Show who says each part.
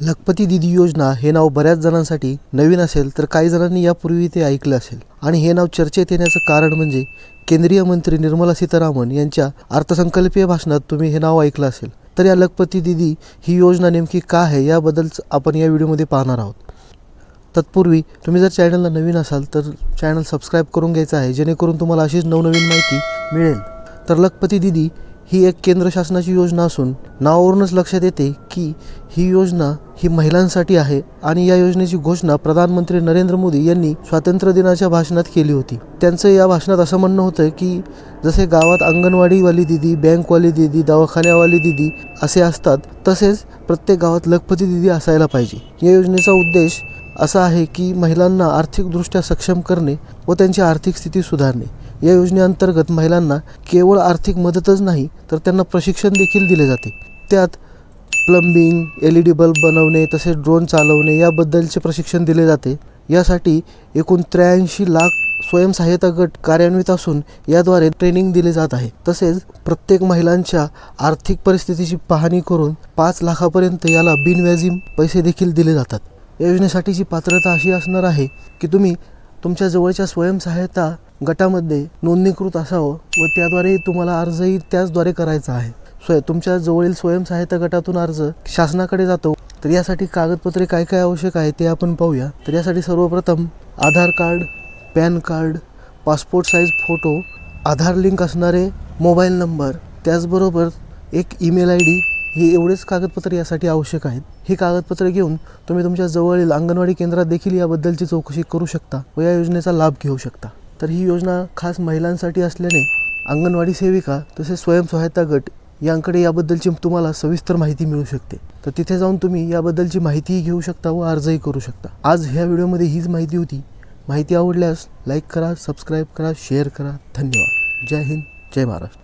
Speaker 1: लखपती दिदी योजना हे नाव बऱ्याच जणांसाठी नवीन असेल तर काही जणांनी यापूर्वी ते ऐकलं असेल. आणि हे नाव चर्चेत येण्याचं कारण म्हणजे केंद्रीय मंत्री निर्मला सीतारामन यांच्या अर्थसंकल्पीय भाषणात तुम्ही हे नाव ऐकलं असेल. तर या लखपती दिदी ही योजना नेमकी का आहे याबद्दलच आपण या व्हिडिओमध्ये पाहणार आहोत. तत्पूर्वी तुम्ही जर चॅनलला नवीन असाल तर चॅनल सबस्क्राईब करून घ्यायचं आहे जेणेकरून तुम्हाला अशीच नवनवीन माहिती मिळेल. तर लखपती दिदी ही एक केंद्र शासनाची योजना असून नावावरूनच लक्षात येते की ही योजना ही महिलांसाठी आहे आणि या योजनेची घोषणा प्रधानमंत्री नरेंद्र मोदी यांनी स्वातंत्र्य दिनाच्या भाषणात केली होती. त्यांचं या भाषणात असं म्हणणं होतं की जसे गावात अंगणवाडीवाली दिदी बँकवाली दिदी दवाखान्यावाली दिदी असे असतात तसेच प्रत्येक गावात लखपती दिदी असायला पाहिजे. या योजनेचा उद्देश असा आहे की महिलांना आर्थिकदृष्ट्या सक्षम करणे व त्यांची आर्थिक स्थिती सुधारणे. या योजनेअंतर्गत महिलांना केवळ आर्थिक मदतच नाही तर त्यांना प्रशिक्षण देखील दिले जाते. त्यात plumbing L E D bulb बनवणे तसेच ड्रोन चालवणे याबद्दलचे प्रशिक्षण दिले जाते. यासाठी एकूण त्र्याऐंशी लाख स्वयंसहाय्यता गट कार्यान्वित असून याद्वारे ट्रेनिंग दिले जात आहे. तसेच प्रत्येक महिलांच्या आर्थिक परिस्थितीची पाहणी करून पाच लाखापर्यंत याला बिनव्याजी पैसे देखील दिले जातात. या योजनेसाठीची पात्रता अशी असणार आहे की तुम्ही तुमच्या जवळच्या स्वयंसहाय्यता गटामध्ये नोंदणीकृत असावं व त्याद्वारे तुम्हाला अर्जही त्याचद्वारे करायचा आहे. स्वय तुमच्या जवळील स्वयंसहाय्यता गटातून अर्ज शासनाकडे जातो. तर यासाठी कागदपत्रे काय काय आवश्यक आहे ते आपण पाहूया. तर यासाठी सर्वप्रथम Aadhaar card PAN card passport size photo Aadhaar link असणारे मोबाईल नंबर त्याचबरोबर एक ईमेल आय डी हे एवढेच कागदपत्रे यासाठी आवश्यक आहेत. ही कागदपत्रे घेऊन तुम्ही तुमच्या जवळील अंगणवाडी केंद्रात देखील याबद्दलची चौकशी करू शकता व या योजनेचा लाभ घेऊ शकता. तर ही योजना खास महिलांसाठी असल्याने अंगणवाडी सेविका तसेच स्वयंसहायता गट यांकडे याबद्दलची तुम्हाला सविस्तर माहिती मिळू शकते. तर तिथे जाऊन तुम्ही याबद्दलची माहितीही घेऊ शकता व अर्जही करू शकता. आज ह्या व्हिडिओमध्ये हीच माहिती होती. माहिती आवडल्यास लाईक करा सबस्क्राईब करा शेअर करा. धन्यवाद. जय हिंद जय महाराष्ट्र.